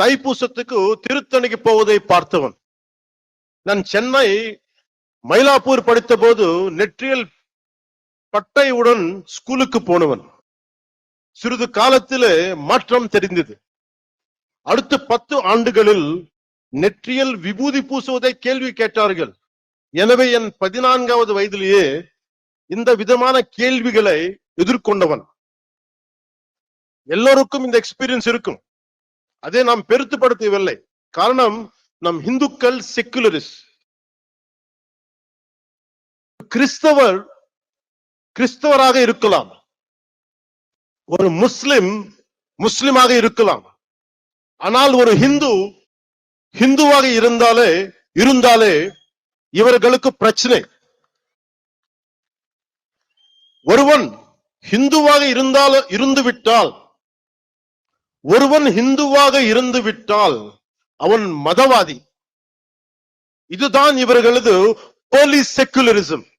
தைப்பூசத்துக்கு திருத்தணிக்கு போவதை பார்த்தவன். நான் சென்னை மயிலாப்பூர் படித்த போது நெற்றியல் பட்டையுடன் ஸ்கூலுக்கு போனவன். சிறிது காலத்திலே மாற்றம் தெரிந்தது. அடுத்த பத்து ஆண்டுகளில் நெற்றியல் விபூதி பூசுவதை கேள்வி கேட்டார்கள். எனவே என் பதினான்காவது வயதிலேயே இந்த விதமான கேள்விகளை எதிர்கொண்டவன். எல்லோருக்கும் இந்த எக்ஸ்பீரியன்ஸ் இருக்கும். அதை நாம் பெருத்துப்படுத்தவில்லை. காரணம் நம் இந்துக்கள் செக்குலரிஸ்ட் கிறிஸ்தவர் கிறிஸ்தவராக இருக்கலாம். ஒரு முஸ்லிம் முஸ்லிமாக இருக்கலாம். ஆனால் ஒரு ஹிந்து ஹிந்துவாக இருந்தாலே இருந்தாலே இவர்களுக்கு பிரச்சனை. ஒருவன் ஹிந்துவாக இருந்தால் இருந்து விட்டால் ஒருவன் ஹிந்துவாக இருந்து விட்டால் அவன் மதவாதி. இதுதான் இவர்களது போலீஸ் செக்குலரிசம்